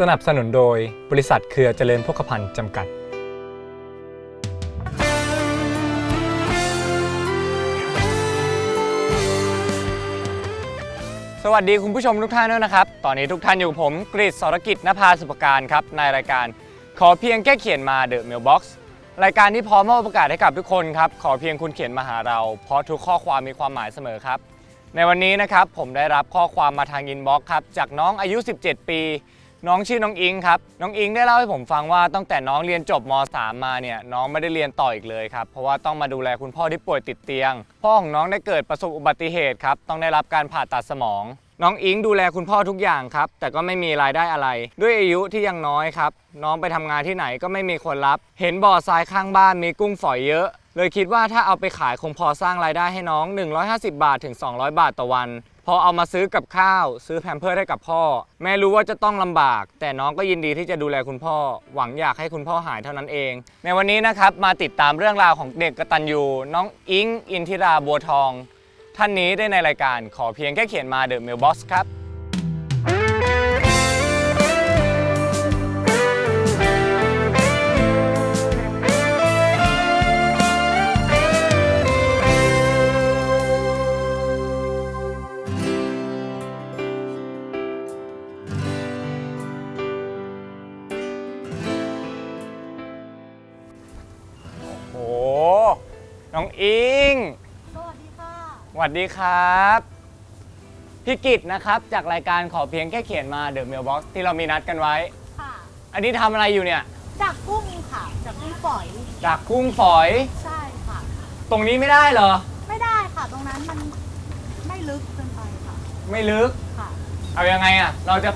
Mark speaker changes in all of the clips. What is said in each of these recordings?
Speaker 1: สนับสนุนโดยบริษัทเครือเจริญพกพันธ์จำกัด สวัสดีคุณผู้ชมทุกท่านด้วยนะครับ ตอนนี้ทุกท่านอยู่กับผมกฤษสรกิจนภาสุปการครับ ในรายการขอเพียงแค่เขียนมา The Mailbox รายการที่พร้อมมอบโอกาสให้กับทุกคนครับ ขอเพียงคุณเขียนมาหาเรา เพราะทุกข้อความมีความหมายเสมอครับ ในวันนี้นะครับผมได้รับข้อความมาทางอินบ็อกซ์ครับจากน้องอายุ 17 ปี น้องชื่อน้องอิงครับ น้องอิงได้เล่าให้ผมฟังว่าตั้งแต่น้องเรียนจบม .3 มาเนี่ยน้องไม่ได้เรียนต่ออีกเลยครับ เพราะว่าต้องมาดูแลคุณพ่อที่ป่วยติดเตียง พ่อของน้องได้เกิดประสบอุบัติเหตุครับต้องได้รับการผ่าตัดสมอง น้องอิงดูแลคุณพ่อทุกอย่างครับ แต่ก็ไม่มีรายได้อะไร ด้วยอายุที่ยังน้อยครับ น้องไปทำงานที่ไหนก็ไม่มีคนรับ เห็นบ่อทรายข้างบ้านมีกุ้งฝอยเยอะ เลยคิดว่าถ้าเอาไปขายคงพอสร้างรายได้ให้น้อง 150 บาทถึง 200 บาทต่อวัน พอเอามาซื้อกับข้าว ซื้อแพมเพิร์สให้กับพ่อ แม่รู้ว่าจะต้องลำบาก แต่น้องก็ยินดีที่จะดูแลคุณพ่อ หวังอยากให้คุณพ่อหายเท่านั้นเอง ในวันนี้นะครับมาติดตามเรื่องราวของเด็กกตัญญูน้องอิงอินทิราบัวทอง ท่านนี้ได้ในรายการขอเพียงแค่เขียนมา The Mailbox ครับ น้องอิง
Speaker 2: สวัสดีค่ะ
Speaker 1: สวัสดีครับพี่กิตนะครับ จากรายการขอเพียงแค่เขียนมา The Mailbox ที่เรามีนัดกันไว้
Speaker 2: ค่ะ
Speaker 1: อันนี้ทำอะไรอยู่เนี่ย
Speaker 2: จากกุ้งค่ะ จากกุ้งฝอย
Speaker 1: จากกุ้งฝอย
Speaker 2: ใช่ค่ะ
Speaker 1: ตรงนี้ไม่ได้เหรอ
Speaker 2: ไม่ได้ค่ะ ตรงนั้นมันไม่ลึกเกินไปค่ะ
Speaker 1: ไม่ลึก
Speaker 2: ค่ะ
Speaker 1: เอายังไงอะเราจะ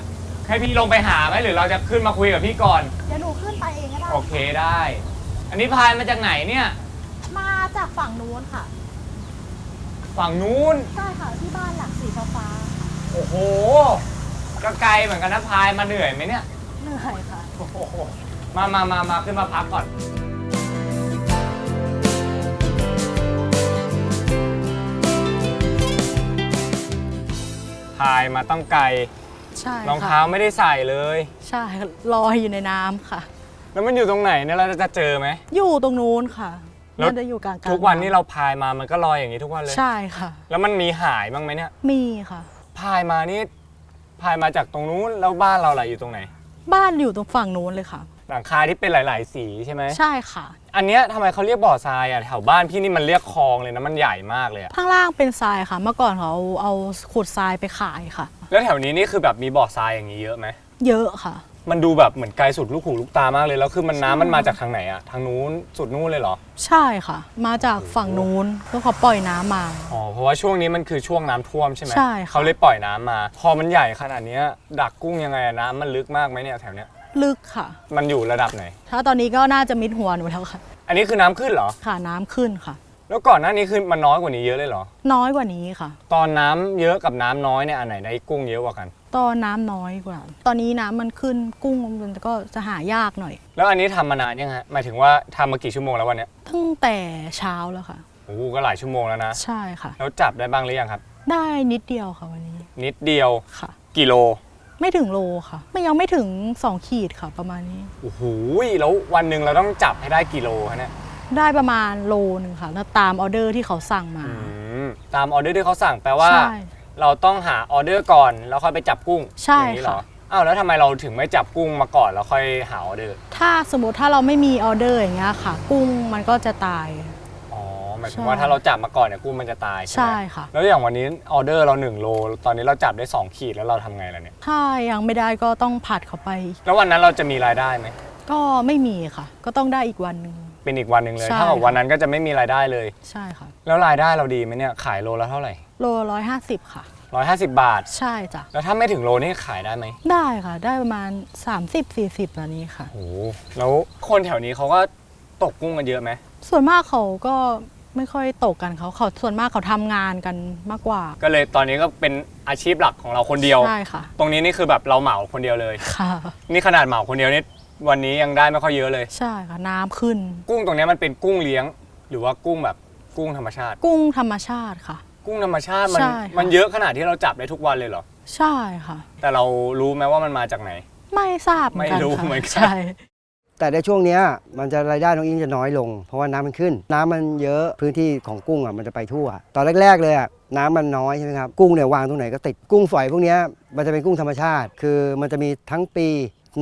Speaker 1: ให้พี่ลงไปหาไหมหรือเราจะขึ้นมาคุยกับพี่ก่อน
Speaker 2: เดี๋ยวหนูขึ้นไปเองก็ได้
Speaker 1: โอเคได้ อันนี้พายมาจากไหนเนี่ย
Speaker 2: มา จากฝั่งนู้นค่ะ
Speaker 1: ฝั่งนู้น
Speaker 2: ใช่ค่ะที่บ้านหลังสีฟ้า
Speaker 1: โอ้โหก็ไกลเหมือนกันนะพายมาเหนื่อยไหมเนี่ย
Speaker 2: ๆเหนื่อยค่ะ
Speaker 1: โอ้โหมามามามาขึ้นมาพักก่อน พายมาต้องไกล
Speaker 2: ใช่
Speaker 1: รองเท้าไม่ได้ใส่เลย
Speaker 2: ใช่ลอยอยู่ในน้ำค่ะ
Speaker 1: แล้วมันอยู่ตรงไหนเนี่ยเราจะเจอไหม
Speaker 2: อยู่ตรงนู้นค่ะ
Speaker 1: แล้ว
Speaker 2: น่าจะอยู่กลางๆ
Speaker 1: ทุกวันนี้เราพายมามันก็ลอยอย่างนี้ทุกวันเลย
Speaker 2: ใช่ค่ะ
Speaker 1: แล้วมันมีหายบ้างไหมเนี่ย
Speaker 2: มีค่ะ
Speaker 1: พายมานี่พายมาจากตรงนู้นแล้วบ้านเราล่ะอยู่ตรงไหน
Speaker 2: บ้านอยู่ตรงฝั่งนู้นเลยค่ะ
Speaker 1: หลังคาที่เป็นหลาย ๆ สีใช่ไหม
Speaker 2: ใช่ค่ะ
Speaker 1: อันเนี้ยทำไมเขาเรียกบ่อทรายอะแถวบ้านพี่นี่มันเรียกคลองเลยนะมันใหญ่มากเลยอะ
Speaker 2: ข้างล่างเป็นทรายค่ะ เมื่อก่อนเขาเอาเอาขุดทรายไปขายค่ะ
Speaker 1: แล้วแถวนี้นี่คือแบบมีบ่อทรายอย่างนี้เยอะไหม
Speaker 2: เยอะค่ะ
Speaker 1: มันดูแบบเหมือนไกลสุดลูกหูลูกตามากเลยแล้วคือมันน้ำ
Speaker 2: ใช่
Speaker 1: มันมาจากทางไหนอะทางนู้นสุดนู้นเลยเหรอ
Speaker 2: ใช่ค่ะ มาจากฝั่งนู้นแล้วเขาปล่อยน้ำมา
Speaker 1: อ๋อเพราะว่าช่วงนี้มันคือช่วงน้ำท่วมใช่ไหม
Speaker 2: ใช่ค่ะ
Speaker 1: เขาเลยปล่อยน้ำมา พอมันใหญ่ขนาดเนี้ยดักกุ้งยังไงอะน้ำมันลึกมากไหมเนี่ยแถวเนี้ย
Speaker 2: ลึกค่ะ
Speaker 1: มันอยู่ระดับไหน
Speaker 2: ถ้าตอนนี้ก็น่าจะมิดหัวหนูแล้วค่ะ
Speaker 1: อันนี้คือน้ำขึ้นเหรอ
Speaker 2: ค่ะน้ำขึ้นค่ะ
Speaker 1: แล้วก่อนหน้านี้คือมันน้อยกว่านี้เยอะเลยเหรอ
Speaker 2: น้อยกว่านี้ค่ะ
Speaker 1: ตอนน้ำเยอะกับน้ำน้อยเนี่ยอันไหนได้กุ้งเยอะกว่ากัน
Speaker 2: ตอนน้ำน้อยกว่า ตอนนี้น้ำมันขึ้นกุ้งมันก็จะหายากหน่อย
Speaker 1: แล้วอันนี้ทำมานานยังฮะหมายถึงว่าทำมากี่ชั่วโมงแล้ววันเนี้ย
Speaker 2: ตั้งแต่เช้าแล้วค่ะ
Speaker 1: โอ้โหก็หลายชั่วโมงแล้วนะ
Speaker 2: ใช่ค่ะ
Speaker 1: แล้วจับได้บ้างหรือยังครับ
Speaker 2: ได้นิดเดียวค่ะวันนี้
Speaker 1: นิดเดียว
Speaker 2: ค่ะ
Speaker 1: กี่โล
Speaker 2: ไม่ถึงโลค่ะ ไม่ยังไม่ถึง 2 ขีดค่ะประมาณนี้
Speaker 1: โอ้โหแล้ววันหนึ่งเราต้องจับให้ได้กี่โลฮะเนี่ย
Speaker 2: ได้ประมาณโลหนึ่งค่ะแล้วตามออเดอร์ที่เขาสั่งมา
Speaker 1: อืมตามออเดอร์ที่เขาสั่งแปลว่า
Speaker 2: ใช่
Speaker 1: เราต้องหาออเดอร์ก่อนแล้วค่อยไปจับกุ้ง
Speaker 2: ใช่
Speaker 1: อย่างนี้เหรอ
Speaker 2: ค่ะ
Speaker 1: อ้าวแล้วทำไมเราถึงไม่จับกุ้งมาก่อนแล้วค่อยหาออเดอร์
Speaker 2: ถ้าสมมติถ้าเราไม่มีออเดอร์อย่างเงี้ยค่ะ กุ้งมันก็จะตาย
Speaker 1: อ๋อหมายถึง
Speaker 2: ใช่
Speaker 1: ว่าถ้าเราจับมาก่อนเนี่ยกุ้งมันจะตายใช่ไหม
Speaker 2: ใช่ค่ะ
Speaker 1: แล้วอย่างวันนี้ออเดอร์เรา1โลตอนนี้เราจับได้ 2 ขีดแล้วเราทำไงล่ะเนี่ย
Speaker 2: ถ้ายังไม่ได้ก็ต้องผัดเข้าไป
Speaker 1: แล้ววันนั้นเราจะมีรายได้ไหม
Speaker 2: ก็ไม่มีค่ะ ก็ต้องได้อีกวันหนึ่ง
Speaker 1: เป็นอีกวันหนึ่งเลย
Speaker 2: ใช่
Speaker 1: ถ้ากับ
Speaker 2: ค่ะ
Speaker 1: วันนั้นก็จะไม่มีรายได้เลย
Speaker 2: ใช่ค่ะ
Speaker 1: แล้วรายได้เราดีไหมเนี่ยขายโลละเท่าไหร่
Speaker 2: โลร้อยห้าสิบค่ะ
Speaker 1: 150บาท
Speaker 2: ใช่จ้ะ
Speaker 1: แล้วถ้าไม่ถึงโลนี่ขายได้ไหม
Speaker 2: ได้ค่ะ ได้ประมาณ 30-40ตอนนี้ค่ะ
Speaker 1: โอ้โหแล้วคนแถวนี้เขาก็ตกกุ้งกันเยอะไหม
Speaker 2: ส่วนมากเขาก็ไม่ค่อยตกกันเขาเขาส่วนมากเขาทำงานกันมากกว่า
Speaker 1: ก็เลยตอนนี้ก็เป็นอาชีพหลักของเราคนเดียว
Speaker 2: ใช่ค่ะ
Speaker 1: ตรงนี้นี่คือแบบเราเหมาคนเดียวเลย
Speaker 2: ค่ะ
Speaker 1: นี่ขนาดเหมาคนเดียวนี่ วันนี้ยังได้ไม่ค่อยเยอะเลย
Speaker 2: ใช่ค่ะน้ำขึ้น
Speaker 1: กุ้งตรงเนี้ยมันเป็นกุ้งเลี้ยง หรือว่ากุ้งแบบกุ้งธรรมชาติ
Speaker 2: กุ้งธรรมชาติค่ะ
Speaker 1: กุ้งธรรมชาติมัน
Speaker 2: ใช่ค่ะ
Speaker 1: มันเยอะขนาดที่เราจับได้ทุกวันเลยเหรอ
Speaker 2: ใช่ค่ะ
Speaker 1: แต่เรารู้ไหมว่ามันมาจากไหน
Speaker 2: ไม่ทราบเหมือนกัน
Speaker 1: ไม่รู้
Speaker 2: ค่ะ
Speaker 1: เหมือนกัน
Speaker 2: ใช่
Speaker 3: แต่ในช่วงเนี้ยมันจะรายได้น้องอิงจะน้อยลง เพราะว่าน้ำมันขึ้น น้ำมันเยอะพื้นที่ของกุ้งอะมันจะไปทั่ว ตอนแรกๆเลยอะน้ำมันน้อยใช่ไหมครับกุ้งเนี่ยวางตรงไหนก็ติดกุ้งฝอยพวกเนี้ยมันจะเป็นกุ้งธรรมชาติ คือมันจะมีทั้งปี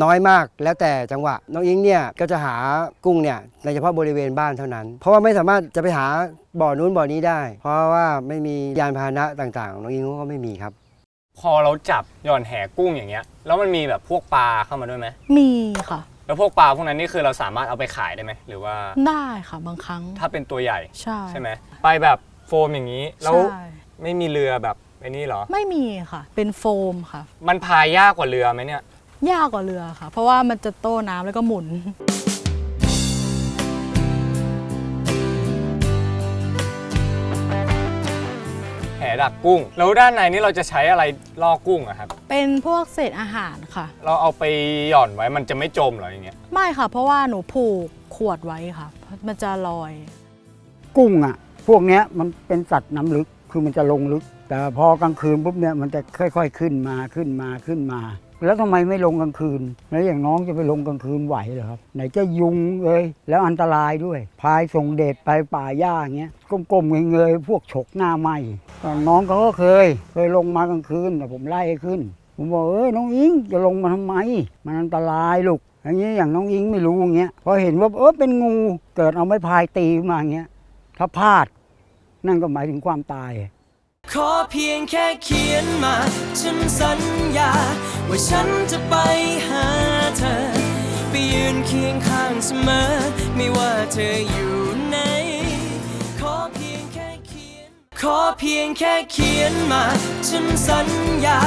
Speaker 3: น้อยมากแล้วแต่จังหวะ น้องอิงเนี่ยก็จะหากุ้งเนี่ยในเฉพาะบริเวณบ้านเท่านั้น เพราะว่าไม่สามารถจะไปหาบ่อนู้นบ่อนี้ได้ เพราะว่าไม่มียานพาหนะต่างๆ น้องอิงก็ไม่มีครับ
Speaker 1: พอเราจับหย่อนแหกุ้งอย่างเงี้ย แล้วมันมีแบบพวกปลาเข้ามาด้วยไหม
Speaker 2: มีค่ะ
Speaker 1: แล้วพวกปลาพวกนั้นนี่คือเราสามารถเอาไปขายได้ไหมหรือว่า
Speaker 2: ได้ค่ะบางครั้ง
Speaker 1: ถ้าเป็นตัวใหญ่
Speaker 2: ใช่
Speaker 1: ใช่ไหมไปแบบโฟมอย่างนี้แล้ว
Speaker 2: ใช่
Speaker 1: ไม่มีเรือแบบไอ้นี่เหรอ
Speaker 2: ไม่มีค่ะ เป็นโฟมค่ะ
Speaker 1: มันพายยากกว่าเรือไหมเนี่ย
Speaker 2: ยากกว่าเรือค่ะ เพราะว่ามันจะโต้น้ำแล้วก็หมุน
Speaker 1: แหดักกุ้ง แล้วด้านในนี่เราจะใช้อะไรล่อกุ้งอะครับ
Speaker 2: เป็นพวกเศษอาหารค่ะ
Speaker 1: เราเอาไปหย่อนไว้มันจะไม่จมเหรออย่างเงี้ย
Speaker 2: ไม่ค่ะ เพราะว่าหนูผูกขวดไว้ค่ะ มันจะลอย
Speaker 4: กุ้งอะ พวกเนี้ยมันเป็นสัตว์น้ำลึกคือมันจะลงลึก แต่พอกลางคืนปุ๊บเนี่ยมันจะค่อย ๆ ขึ้นมาขึ้นมาขึ้นมา แล้วทำไมไม่ลงกลางคืน แล้วอย่างน้องจะไปลงกลางคืนไหวเหรอครับ ไหนจะยุงเลย แล้วอันตรายด้วย พายส่งเดชไปป่าหญ้าอย่างเงี้ยก้มๆเงยๆพวกฉกหน้าไหมน้องเขาก็เคย เคยลงมากลางคืนแต่ผมไล่ขึ้น ผมบอกเอ้ยน้องอิงจะลงมาทำไม มันอันตรายลูกอย่างเงี้อย่างน้องอิงไม่รู้อย่างเงี้ยพอเห็นว่าเออเป็นงูเกิดเอาไม้พายตีมาอย่างเงี้ยถ้าพลาด นั่นก็หมายถึงความตาย
Speaker 5: ขอเพียงแค่เขียนมา ฉันสัญญา ว่าฉันจะไปหาเธอ ไปยืนเคียงข้างเสมอ ไม่ว่าเธออยู่ไหนขอเพียงแค่เขียน ขอเพียงแค่เขียนมา ฉันสัญญา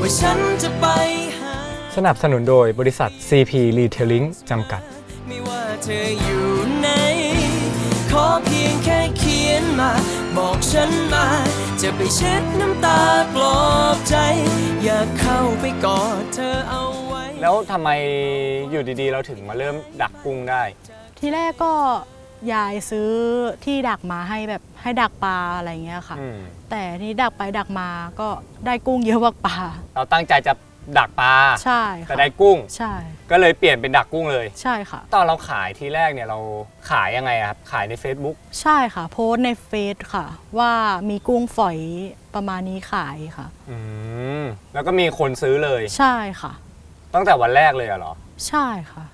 Speaker 5: ว่าฉันจะไปหา
Speaker 1: สนับสนุนโดยบริษัท CP Retailing จำกัด
Speaker 5: ไม่ว่าเธออยู่ไหนขอเพียงแค่เขียน มา บอกฉันมา จะไปเช็ดน้ำตาปลอบใจ อยากเข้าไปกอดเธอเอาไว้
Speaker 1: แล้วทำไมอยู่ดีๆ เราถึงมาเริ่มดักกุ้งได้
Speaker 2: ทีแรกก็ยายซื้อที่ดักมาให้แบบให้ดักปลาอะไรเงี้ยค่ะ
Speaker 1: อืม
Speaker 2: แต่นี่ดักไปดักมาก็ได้กุ้งเยอะกว่าปลา
Speaker 1: เราตั้งใจจะ ดักปลา
Speaker 2: ใช่
Speaker 1: แต่
Speaker 2: ค่ะ
Speaker 1: ได้กุ้ง
Speaker 2: ใช่
Speaker 1: ก็เลยเปลี่ยนเป็นดักกุ้งเลย
Speaker 2: ใช่ค่ะ
Speaker 1: ตอนเราขายทีแรกเนี่ยเราขายยังไงอะครับขายใน Facebook
Speaker 2: ใช่ค่ะ โพสต์ในเฟซค่ะ ว่ามีกุ้งฝอยประมาณนี้ขายค่ะ
Speaker 1: อืมแล้วก็มีคนซื้อเลย
Speaker 2: ใช่ค่ะ
Speaker 1: ตั้งแต่วันแรกเลยอะเหรอ
Speaker 2: ใช่ค่ะ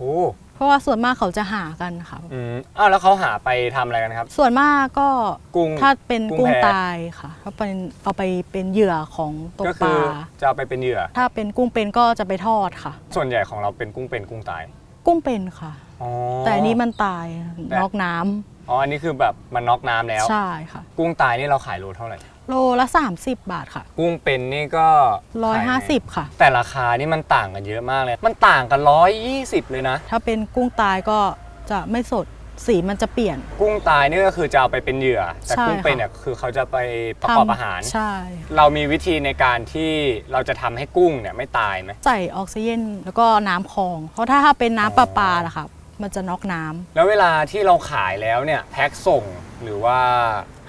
Speaker 1: โอ้
Speaker 2: เพราะว่าส่วนมากเขาจะหากันค่ะ
Speaker 1: อืมอ้าวแล้วเขาหาไปทำอะไรกันครับ
Speaker 2: ส่วนมากก็
Speaker 1: กุ้ง
Speaker 2: ถ้าเป็น
Speaker 1: กุ้
Speaker 2: กุ้
Speaker 1: ง
Speaker 2: ง
Speaker 1: แพ
Speaker 2: ตายค่ะเขาเป็นเอาไปเป็นเหยื่อของตก
Speaker 1: ก็
Speaker 2: ป
Speaker 1: คื
Speaker 2: ลา
Speaker 1: จะเอาไปเป็นเหยื่อ
Speaker 2: ถ้าเป็นกุ้งเป็นก็จะไปทอดค่ะ
Speaker 1: ส่วนใหญ่ของเราเป็นกุ้งเป็นกุ้งตาย
Speaker 2: กุ้งเป็นค่ะ
Speaker 1: อ๋อ
Speaker 2: แต่อันนี้มันตาย
Speaker 1: แต่
Speaker 2: นอกน้ำ
Speaker 1: อ๋ออันนี้คือแบบมันน็อกน้ำแล้ว
Speaker 2: ใช่ค่ะ
Speaker 1: กุ้งตายนี่เราขายโลเท่าไหร่
Speaker 2: โลละ 30 บาทค่ะ
Speaker 1: กุ้งเป็นนี่ก็ขายไง
Speaker 2: 150ค่ะ
Speaker 1: แต่ราคานี่มันต่างกันเยอะมากเลย มันต่างกันร้อยยี่สิบเลยนะ
Speaker 2: ถ้าเป็นกุ้งตายก็จะไม่สดสีมันจะเปลี่ยน
Speaker 1: กุ้งตายนี่ก็คือจะเอาไปเป็นเหยื่อ แต่
Speaker 2: ใช่
Speaker 1: กุ้งเป็น
Speaker 2: ค่ะ
Speaker 1: เนี่ยคือเขาจะไปประกอบอาหาร
Speaker 2: ใช่
Speaker 1: เรามีวิธีในการที่เราจะทำให้กุ้งเนี่ยไม่ตายไหม
Speaker 2: ใส่ออกซิเจนแล้วก็น้ำคลอง เพราะถ้าถ้าเป็นน้ำประปาล่ะค่ะ มันจะน็อกน้ำ
Speaker 1: แล้วเวลาที่เราขายแล้วเนี่ยแพ็คส่งหรือว่า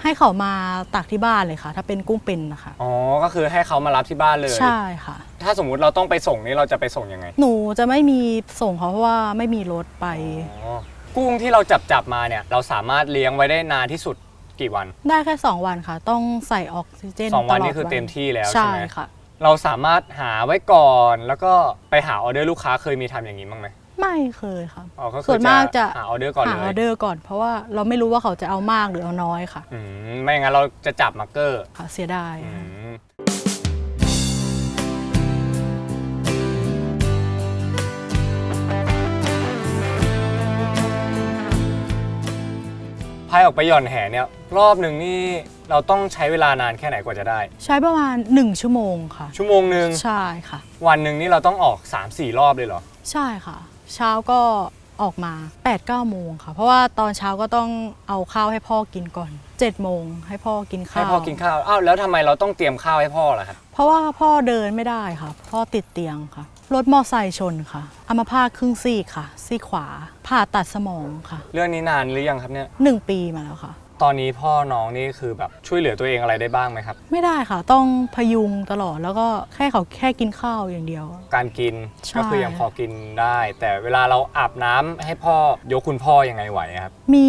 Speaker 2: ให้เขามาตักที่บ้านเลยค่ะ ถ้าเป็นกุ้งเป็นนะคะ
Speaker 1: อ๋อ ก็คือให้เขามารับที่บ้านเลย
Speaker 2: ใช่ค่ะ
Speaker 1: ถ้าสมมุติเราต้องไปส่งนี่เราจะไปส่งยังไง
Speaker 2: หนูจะไม่มีส่งเขาเพราะว่าไม่มีรถไป
Speaker 1: อ๋อ กุ้งที่เราจับจับมาเนี่ยเราสามารถเลี้ยงไว้ได้นานที่สุดกี่วัน
Speaker 2: ได้แค่ 2 วันค่ะ ต้องใส่ออกซิเจน
Speaker 1: สองวัน
Speaker 2: ตลด
Speaker 1: นี่คือเต็มที่แล้วใช่
Speaker 2: ใช่
Speaker 1: ไหม
Speaker 2: ค่ะ
Speaker 1: เราสามารถหาไว้ก่อนแล้วก็ไปหาออเดอร์ลูกค้าเคยมีทำอย่างนี้บ้างไหม
Speaker 2: ไม่เคยค่ะ
Speaker 1: อ๋อก็คือ
Speaker 2: ส่วนมากจะ
Speaker 1: หาออเดอร์ก่อน
Speaker 2: หา
Speaker 1: เล
Speaker 2: ออยเดอร์ก่อน เพราะว่าเราไม่รู้ว่าเขาจะเอามากหรือเอาน้อยค่ะ
Speaker 1: อืมไม่งั้นเราจะจับมาร์กเกอร์
Speaker 2: ค่ะเสียดาย
Speaker 1: อืมภายออกไปหย่อนแหเนี่ย รอบหนึ่งนี่เราต้องใช้เวลานานแค่ไหนกว่าจะได้
Speaker 2: ใช้ประมาณ 1 ชั่วโมงค่ะ
Speaker 1: ชั่วโมงหนึ่ง
Speaker 2: ใช่ค่ะ
Speaker 1: วันหนึ่งนี่เราต้องออก 3-4 รอบเลยเหรอ
Speaker 2: ใช่ค่ะ เช้าก็ออกมา8 9โมงค่ะ เพราะว่าตอนเช้าก็ต้องเอาข้าวให้พ่อกินก่อน7โมงให้พ่อกินข้าว
Speaker 1: ให้พ่อกินข้าวอ้าวแล้วทำไมเราต้องเตรียมข้าวให้พ่อล่ะครับ
Speaker 2: เพราะว่าพ่อเดินไม่ได้ค่ะ พ่อติดเตียงค่ะรถมอไซค์ชนค่ะอัมพาตครึ่งซีกค่ะซีกขวาผ่าตัดสมองค่ะ
Speaker 1: เรื่องนี้นานหรือยังครับเนี่ย
Speaker 2: หนึ่งปีมาแล้วค่ะ
Speaker 1: ตอนนี้พ่อน้องนี่คือแบบช่วยเหลือตัวเองอะไรได้บ้างไหมครับ
Speaker 2: ไม่ได้ค่ะ ต้องพยุงตลอดแล้วก็แค่เขาแค่กินข้าวอย่างเดียว
Speaker 1: การกิน
Speaker 2: ใช่
Speaker 1: ก็คือยังพอกินได้ แต่เวลาเราอาบน้ำให้พ่อยกคุณพ่อยังไงไหวครับ
Speaker 2: มี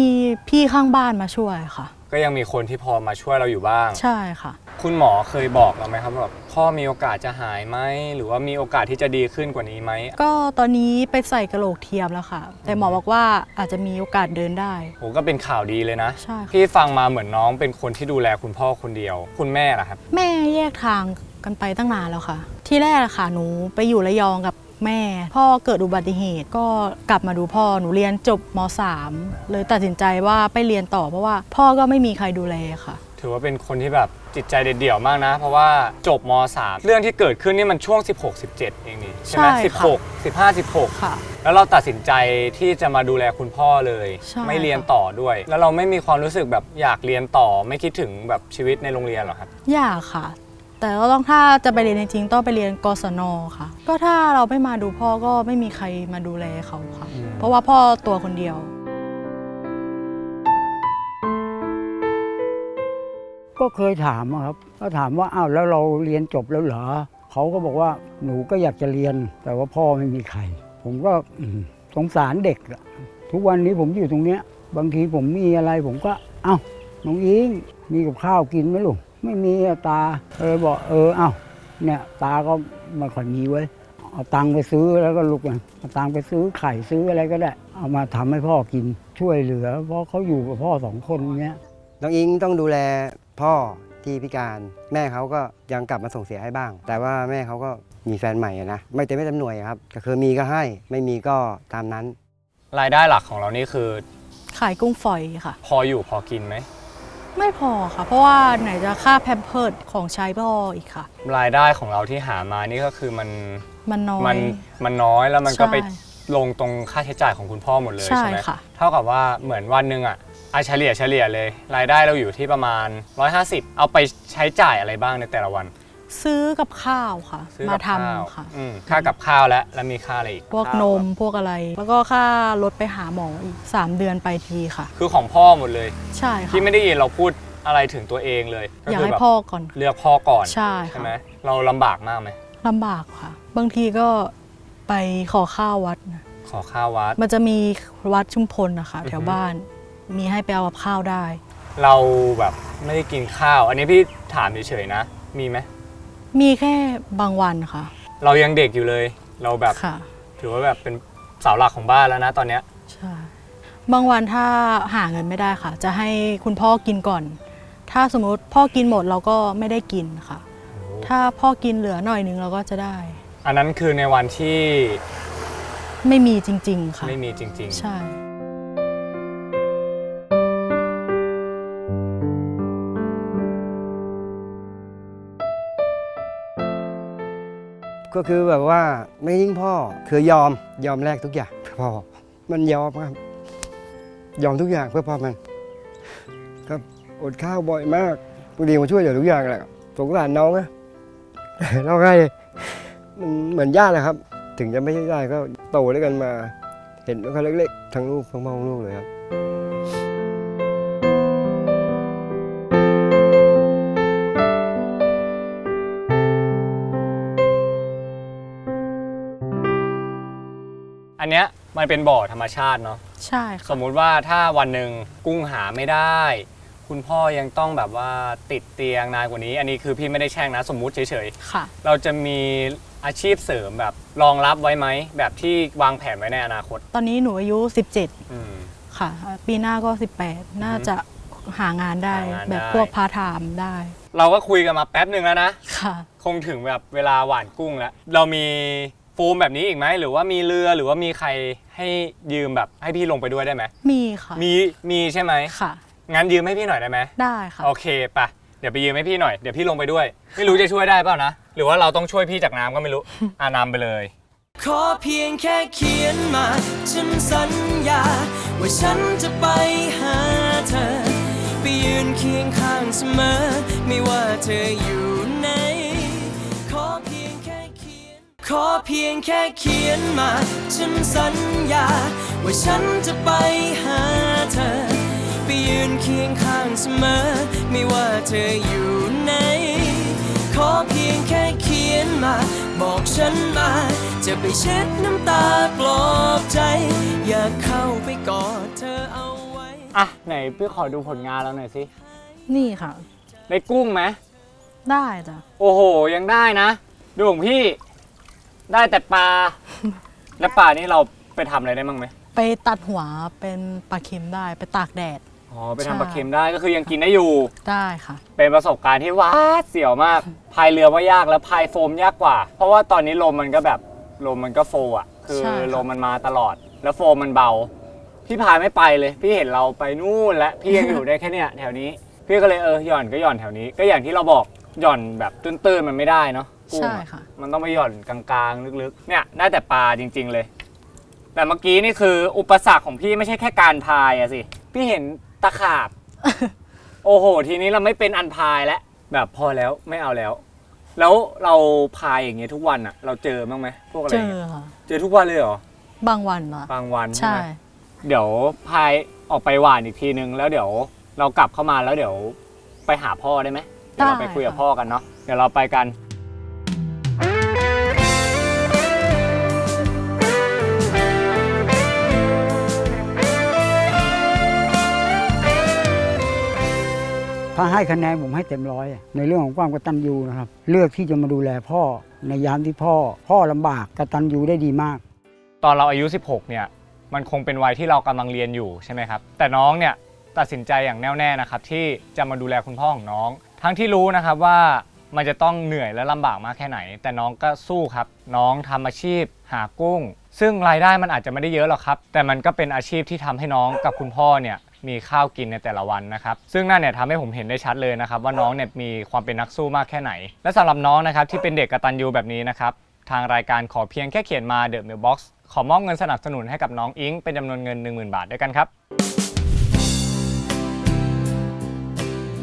Speaker 2: พี่ข้างบ้านมาช่วยค่ะ
Speaker 1: ก็ยังมีคนที่พอมาช่วยเราอยู่บ้าง
Speaker 2: ใช่ค่ะ
Speaker 1: คุณหมอเคยบอกเราไหมครับว่าแบบพ่อมีโอกาสจะหายไหมหรือว่ามีโอกาสที่จะดีขึ้นกว่านี้ไหม
Speaker 2: ก็ตอนนี้ไปใส่กระโหลกเทียมแล้วค่ะ แต่หมอบอกว่าอาจจะมีโอกาสเดินได้
Speaker 1: โหก็เป็นข่าวดีเลยนะ
Speaker 2: ใช่ค่ะ
Speaker 1: พี่ฟังมาเหมือนน้องเป็นคนที่ดูแลคุณพ่อคนเดียว คุณแม่ล่ะครับ
Speaker 2: แม่แยกทางกันไปตั้งนานแล้วค่ะ ที่แรกอะค่ะหนูไปอยู่ระยองกับแม่ พ่อเกิดอุบัติเหตุก็กลับมาดูพ่อหนูเรียนจบม .3 เลยตัดสินใจว่าไปเรียนต่อเพราะว่า พ่อก็ไม่มีใครดูแลค่ะ
Speaker 1: ถือว่าเป็นคนที่แบบจิตใจเด็ดเดี่ยวมากนะ เพราะว่าจบม .3 เรื่องที่เกิดขึ้นนี่มันช่วง 16 17 เองนี่ใช่ไหม
Speaker 2: ใช่ค่ะ
Speaker 1: 16 15 16
Speaker 2: ค่ะ
Speaker 1: แล้วเราตัดสินใจที่จะมาดูแลคุณพ่อเลย
Speaker 2: ใช่
Speaker 1: ไม่เรียนต่อด้วย แล้วเราไม่มีความรู้สึกแบบอยากเรียนต่อ ไม่คิดถึงแบบชีวิตในโรงเรียนเหรอครับ
Speaker 2: อยากค่ะ แต่ก็ต้องถ้าจะไปเรียนจริงๆต้องไปเรียนกศนค่ะ ก็ถ้าเราไม่มาดูพ่อก็ไม่มีใครมาดูแลเขาค่ะ
Speaker 1: อืม
Speaker 2: เพราะว่าพ่อตัวคนเดียว
Speaker 4: ก็เคยถามครับก็ถามว่าอ้าวแล้วเราเรียนจบแล้วเหรอเขาก็บอกว่าหนูก็อยากจะเรียน แต่ว่าพ่อไม่มีใคร ผมก็สงสารเด็กทุกวันนี้ผมอยู่ตรงเนี้ย บางทีผมมีอะไรผมก็ เอ้าน้องอิงมีกับข้าวกินไหมลูกไม่มีตาเออบอกเออเอ้าเนี่ยตาก็ม่ค่อยมีไว้เอาตังค์ไปซื้อแล้วก็ลูกเอาตังค์ไปซื้อไข่ซื้ออะไรก็ได้ เอามาทำให้พ่อกินช่วยเหลือ เพราะเขาอยู่กับพ่อสองคนเนี้ย
Speaker 3: น้องอิงต้องดูแล พ่อที่พิการแม่เขาก็ยังกลับมาส่งเสียให้บ้าง แต่ว่าแม่เขาก็มีแฟนใหม่อะนะไม่เต็มไม่เต็มหน่วยอะครับก็คือมีก็ให้ไม่มีก็ตามนั้น
Speaker 1: รายได้หลักของเรานี่คือ
Speaker 2: ขายกุ้งฝอยค่ะ
Speaker 1: พออยู่พอกินไหม
Speaker 2: ไม่พอค่ะ เพราะว่าไหนจะค่าแพมเพิร์ดของใช้พ่ออีกค่ะ
Speaker 1: รายได้ของเราที่หามานี่ก็คือมัน
Speaker 2: มันน้อย
Speaker 1: มันมันน้อยแล้วมันก็
Speaker 2: ใช่
Speaker 1: ไปลงตรงค่าใช้จ่ายของคุณพ่อหมดเลย
Speaker 2: ใช่
Speaker 1: ใช่ไหม
Speaker 2: ค่ะ
Speaker 1: เท่ากับว่าเหมือนวันหนึ่งอะ อาเฉลี่ยเฉลี่ยเลย รายได้เราอยู่ที่ประมาณ 150 เอาไปใช้จ่ายอะไรบ้างในแต่ละวัน
Speaker 2: ซื้อกับข้าวค่ะ
Speaker 1: ซื้อ
Speaker 2: มา
Speaker 1: กับ
Speaker 2: ทำ
Speaker 1: ข้าว
Speaker 2: ค่ะ
Speaker 1: อืมค่ากับข้าวแล้วแล้วมีค่าอะไรอีก
Speaker 2: พวกนมพวกอะไร แล้วก็ค่ารถไปหาหมออีก 3 เดือนไปทีค่ะ
Speaker 1: คือของพ่อหมดเลย
Speaker 2: ใช่ค่ะ
Speaker 1: ที่ไม่ได้ยินเราพูดอะไรถึงตัวเองเลยก็
Speaker 2: อยาก
Speaker 1: คื
Speaker 2: ให้
Speaker 1: แบบ
Speaker 2: พ่อก่อน
Speaker 1: เลือกพ่อก่อน
Speaker 2: ใช่
Speaker 1: ใช่
Speaker 2: ค่ะ
Speaker 1: ไหมเราลำบากมากไหม
Speaker 2: ลำบากค่ะ บางทีก็ไปขอข้าววัดนะ
Speaker 1: ขอข้าววัด
Speaker 2: มันจะมีวัดชุมพลนะคะ
Speaker 1: อือฮึ
Speaker 2: แถวบ้าน มีให้ไปเอากับข้าวได้
Speaker 1: เราแบบไม่ได้กินข้าว อันนี้พี่ถามเฉยๆนะ มีไหม
Speaker 2: มีแค่บางวันค่ะ
Speaker 1: เรายังเด็กอยู่เลย เราแบบ
Speaker 2: ค่ะ
Speaker 1: ถือว่าแบบเป็นเสาหลักของบ้านแล้วนะตอนเนี้ย
Speaker 2: ใช่ บางวันถ้าหาเงินไม่ได้ค่ะ จะให้คุณพ่อกินก่อน ถ้าสมมติพ่อกินหมดเราก็ไม่ได้กินค่ะ ถ้าพ่อกินเหลือหน่อยนึงเราก็จะได้
Speaker 1: อันนั้นคือในวันที่
Speaker 2: ไม่มีจริง ๆ ค่ะ
Speaker 1: ไม่มีจริง
Speaker 2: ใช่
Speaker 3: ก็คือแบบว่าไม่ทิ้งพ่อคือยอมยอมแลกทุกอย่างเพื่อพ่อมันยอมครับ ยอมทุกอย่างเพื่อพ่อมัน ครับอดข้าวบ่อยมากบางทีมาช่วยเหลือทุกอย่างแหละสงสารน้องนะร้องไห้เลยมันเหมือนญาตินะครับ ถึงจะไม่ใช่ญาติก็โตด้วยกันมา เห็นว่าเขาเล็กๆทั้งลูกทั้งพ่อทั้งลูกเลยครับ
Speaker 1: อันเนี้ยมันเป็นบ่อธรรมชาติเนาะ
Speaker 2: ใช่
Speaker 1: ส
Speaker 2: ค่ะ
Speaker 1: มมุติว่าถ้าวันหนึ่งกุ้งหาไม่ได้ คุณพ่อยังต้องแบบว่าติดเตียงนานกว่านี้ อันนี้คือพี่ไม่ได้แช่งนะ สมมุติเฉย
Speaker 2: ค่ะ
Speaker 1: ๆ เราจะมีอาชีพเสริมแบบรองรับไว้ไหมแบบที่วางแผนไว้ในอนาคต
Speaker 2: ตอนนี้หนูอายุ
Speaker 1: อืม
Speaker 2: 17ค่ะ ปีหน้าก็ 18 น่าจะหางานได้
Speaker 1: หางานได้
Speaker 2: แบบพวกพาร์ทไทม์ได้
Speaker 1: เราก็คุยกันมาแป๊บหนึ่งแล้วนะ
Speaker 2: ค่ะ
Speaker 1: คงถึงแบบเวลาหว่านกุ้งแล้ว เรามีโฟมแบบนี้อีกไหมหรือว่ามีเรือหรือว่ามีใครให้ยืมแบบให้พี่ลงไปด้วยได้ไหม
Speaker 2: มีค่ะ
Speaker 1: มีมีใช่ไหม
Speaker 2: ค่ะ
Speaker 1: งั้นยืมให้พี่หน่อยได้ไหม
Speaker 2: ได้ค่ะ
Speaker 1: โอเคปะเดี๋ยวไปยืมให้พี่หน่อยเดี๋ยวพี่ลงไปด้วย ไม่รู้จะช่วยได้เปล่านะ หรือว่าเราต้องช่วยพี่จากน้ำก็ไม่รู้อ่านำไปเลย
Speaker 5: ขอเพียงแค่เขียนมาฉันสัญญา ว่าฉันจะไปหาเธอ ไปยืนเคียงข้างเสมอ ไม่ว่าเธออยู่ ขียนขอเพียงแค่เขียนมา ฉันสัญญา ว่าฉันจะไปหาเธอ ไปยืนเคียงข้างเสมอ ไม่ว่าเธออยู่ไหน ขอเพียงแค่เขียนมา บอกฉันมา จะไปเช็ดน้ำตาปลอบใจ อยากเข้าไปกอดเธอเอาไว้
Speaker 1: อะ ไหนพี่ขอดูผลงานแล้วหน่อยสิ
Speaker 2: นี่ค่ะ
Speaker 1: ได้กุ้งไหม
Speaker 2: ได้จ้ะ
Speaker 1: โอ้โห ยังได้นะ ดูของพี่ ได้แต่ปลา แล้วปลานี่เราไปทำอะไรได้บ้างไหม
Speaker 2: ไปตัดหัวเป็นปลาเค็มได้ไปตากแดด
Speaker 1: อ๋อไป
Speaker 2: ใช่
Speaker 1: ทำปลาเค็มได้ก็คือยังกินได้อยู่
Speaker 2: ได้ค่ะ
Speaker 1: เป็นประสบการณ์ที่ว้าดเสียวมากพายเรือว่ายากแล้วพายโฟมยากกว่า เพราะว่าตอนนี้ลมมันก็แบบลมมันก็โฟอะ คือ
Speaker 2: ใช่ค่ะ
Speaker 1: ลมมันมาตลอด แล้วโฟมมันเบา พี่พายไม่ไปเลย พี่เห็นเราไปนู่นและพี่ยังอยู่ได้แค่เนี้ยแถวนี้ พี่ก็เลยเออหย่อนก็หย่อนแถวนี้ ก็อย่างที่เราบอกหย่อนแบบตื้นๆมันไม่ได้เนาะ กุ้ง
Speaker 2: ใช่
Speaker 1: อะ
Speaker 2: ค่ะ
Speaker 1: มันต้องไปหย่อนกลางๆ ลึกๆ เนี่ยได้แต่ปลาจริง ๆ เลย แต่เมื่อกี้นี่คืออุปสรรคของพี่ไม่ใช่แค่การพายอะสิ พี่เห็นตะขาบ โอ้โห ทีนี้เราไม่เป็นอันพายแล้วแบบพอแล้วไม่เอาแล้ว แล้วเราพายอย่างเงี้ยทุกวันอะเราเจอบ้างไหมพวกอะไร
Speaker 2: เจ
Speaker 1: อย่าง
Speaker 2: อ
Speaker 1: เงี้ย
Speaker 2: ค่ะ
Speaker 1: เจอทุกวันเลยเหรอ
Speaker 2: บางวันนะ
Speaker 1: บางวันใช่
Speaker 2: ใช่
Speaker 1: ไหมเดี๋ยวพายออกไปหวานอีกทีนึง แล้วเดี๋ยวเรากลับเข้ามาแล้วเดี๋ยวไปหาพ่อได้ไหมเดี๋ยวเราไปคุยกับพ่อกันเนาะเดี๋ยวเราไปกัน
Speaker 4: ถ้าให้คะแนนผมให้เต็มร้อยในเรื่องของความกตัญญูนะครับ เลือกที่จะมาดูแลพ่อในยามที่พ่อ พ่อลำบากกตัญญูได้ดีมาก
Speaker 1: ตอนเราอายุ 16 เนี่ย มันคงเป็นวัยที่เรากำลังเรียนอยู่ใช่ไหมครับ แต่น้องเนี่ยตัดสินใจอย่างแน่วแน่นะครับที่จะมาดูแลคุณพ่อของน้อง ทั้งที่รู้นะครับว่ามันจะต้องเหนื่อยและลำบากมากแค่ไหน แต่น้องก็สู้ครับ น้องทำอาชีพ หากุ้ง ซึ่งรายได้มันอาจจะไม่ได้เยอะหรอกครับ แต่มันก็เป็นอาชีพที่ทำให้น้องกับคุณพ่อเนี่ย มีข้าวกินในแต่ละวันนะครับซึ่งนั่นเนี่ยทำให้ผมเห็นได้ชัดเลยนะครับว่าน้องเนี่ยมีความเป็นนักสู้มากแค่ไหน และสำหรับน้องนะครับที่เป็นเด็กกตัญญูแบบนี้นะครับทางรายการขอเพียงแค่เขียนมา The Mailbox ขอมอบเงินสนับสนุนให้กับน้องอิงเป็นจำนวนเงิน 10,000 บาทด้วยกันครับ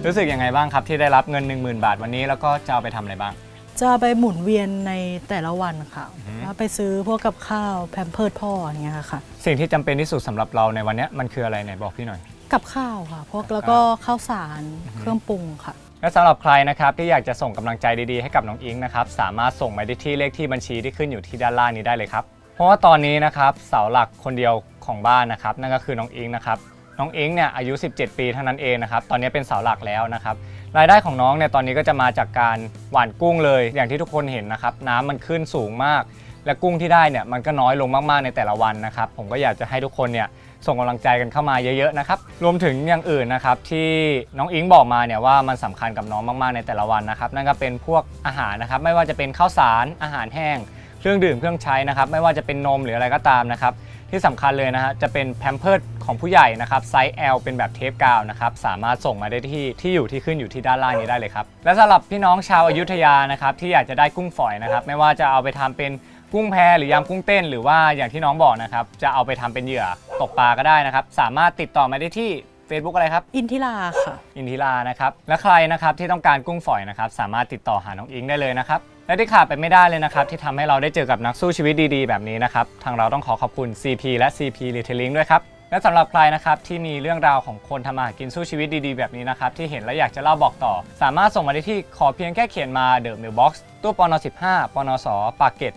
Speaker 1: รู้สึกยังไงบ้างครับที่ได้รับเงิน 10,000 บาทวันนี้แล้วก็จะเอาไปทำอะไรบ้าง
Speaker 2: จะไปหมุนเวียนในแต่ละวันค่ะ
Speaker 1: อือฮึ
Speaker 2: แล้วไปซื้อพวกกับข้าวแพมเพิร์ดพ่ออย่างเงี้ยค่ะ
Speaker 1: สิ่งที่จำเป็นที่สุดสำหรับเราในวันเนี้ยมันคืออะไรไหนบอกพี่หน่อย
Speaker 2: กับข้าวค่ะ พวกแล้วก็ข้าวสารเครื่องปรุงค่ะ
Speaker 1: และสำหรับใครนะครับที่อยากจะส่งกำลังใจดีๆให้กับน้องอิงนะครับสามารถส่งมาได้ที่เลขที่บัญชีที่ขึ้นอยู่ที่ด้านล่างนี้ได้เลยครับ เพราะว่าตอนนี้นะครับเสาหลักคนเดียวของบ้านนะครับนั่นก็คือน้องอิงนะครับน้องอิงเนี่ยอายุ 17 ปีเท่านั้นเองนะครับตอนนี้เป็นเสาหลักแล้วนะครับรายได้ของน้องเนี่ยตอนนี้ก็จะมาจากการหว่านกุ้งเลย อย่างที่ทุกคนเห็นนะครับน้ำมันขึ้นสูงมาก และกุ้งที่ได้เนี่ยมันก็น้อยลงมากๆในแต่ละวันนะครับผมก็อยากจะให้ทุกคนเนี่ย ส่งกำลังใจกันเข้ามาเยอะๆนะครับ รวมถึงอย่างอื่นนะครับที่น้องอิงบอกมาเนี่ยว่ามันสำคัญกับน้องมากๆในแต่ละวันนะครับ นั่นก็เป็นพวกอาหารนะครับ ไม่ว่าจะเป็นข้าวสารอาหารแห้ง เครื่องดื่มเครื่องใช้นะครับ ไม่ว่าจะเป็นนมหรืออะไรก็ตามนะครับที่สำคัญเลยนะฮะจะเป็นแพมเพิร์ดของผู้ใหญ่นะครับไซส์ L เป็นแบบเทปกาวนะครับสามารถส่งมาได้ที่ที่อยู่ที่ขึ้นอยู่ที่ด้านล่างนี้ได้เลยครับและสำหรับพี่น้องชาวอายุธยานะครับที่อยากจะได้กุ้งฝอยนะครับไม่ว่าจะเอาไปทำเป็น กุ้งแพหรือยำกุ้งเต้น หรือว่าอย่างที่น้องบอกนะครับ จะเอาไปทำเป็นเหยื่อตกปลาก็ได้นะครับ สามารถติดต่อมาได้ที่ Facebook อะไรครับ
Speaker 2: อินทิราค่ะ
Speaker 1: อินทิรานะครับ และใครนะครับที่ต้องการกุ้งฝอยนะครับ สามารถติดต่อหาน้องอิงได้เลยนะครับ และที่ขาดไปไม่ได้เลยนะครับ ที่ทำให้เราได้เจอกับนักสู้ชีวิตดีๆ แบบนี้นะครับ ทางเราต้องขอขอบคุณ CP และ CP Retailing ด้วยครับ และสำหรับใครนะครับที่มีเรื่องราวของคนทำมาหากินสู้ชีวิตดีๆ แบบนี้นะครับที่เห็นและอยากจะเล่าบอกต่อ สามารถส่งมาได้ที่ขอเพียงแค่เขียนมา The Mailbox ตู้ปน15ปนสปากเกต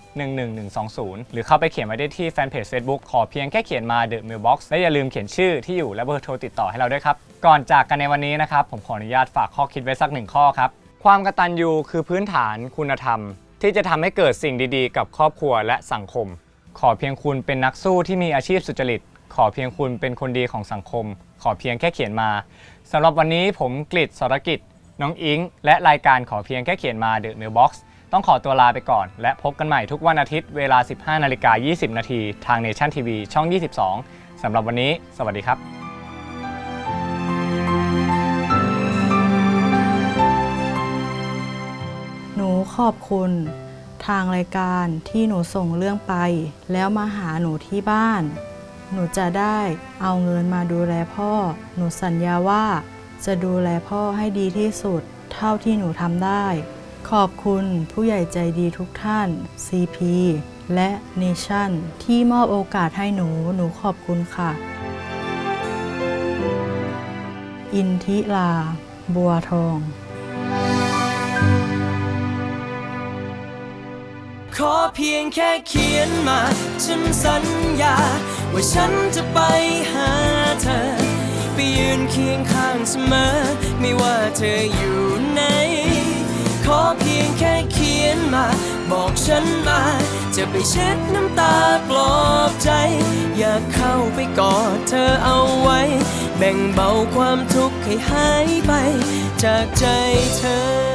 Speaker 1: 11120 หรือเข้าไปเขียนมาได้ที่แฟนเพจ Facebook ขอเพียงแค่เขียนมา The Mailbox และอย่าลืมเขียนชื่อที่อยู่และเบอร์โทรติดต่อให้เราด้วยครับ ก่อนจากกันในวันนี้นะครับผมขออนุญาตฝากข้อคิดไว้สักหนึ่งข้อครับความกตัญญูคือพื้นฐานคุณธรรม ที่จะทำให้เกิดสิ่งดีๆ กับครอบครัวและสังคม ขอเพียงคุณเป็นนักสู้ที่มีอาชีพสุจริต ขอเพียงคุณเป็นคนดีของสังคม ขอเพียงแค่เขียนมาสำหรับวันนี้ผมกฤษสรกิจ น้องอิง และรายการขอเพียงแค่เขียนมาเดอะเมลบ็อกซ์ต้องขอตัวลาไปก่อน และพบกันใหม่ทุกวันอาทิตย์เวลา 15นาฬิกา20 นาทีทางเนชั่นทีวีช่อง 22สำหรับวันนี้ สวัสดีครับหนู
Speaker 2: ขอบคุณ ทางรายการที่หนูส่งเรื่องไป แล้วมาหาหนูที่บ้าน หนูจะได้เอาเงินมาดูแลพ่อ หนูสัญญาว่าจะดูแลพ่อให้ดีที่สุด เท่าที่หนูทำได้ ขอบคุณผู้ใหญ่ใจดีทุกท่าน CP และ Nation ที่มอบโอกาสให้หนู หนูขอบคุณค่ะ อินทิลา บัวทอง
Speaker 5: ขอเพียงแค่เขียนมา ฉันสัญญา ว่าฉันจะไปหาเธอ ไปยืนเคียงข้างเสมอ ไม่ว่าเธออยู่ไหน ขอเพียงแค่เขียนมา บอกฉันมา จะไปเช็ดน้ำตาปลอบใจ อยากเข้าไปกอดเธอเอาไว้ แบ่งเบาความทุกข์ให้หายไป จากใจเธอ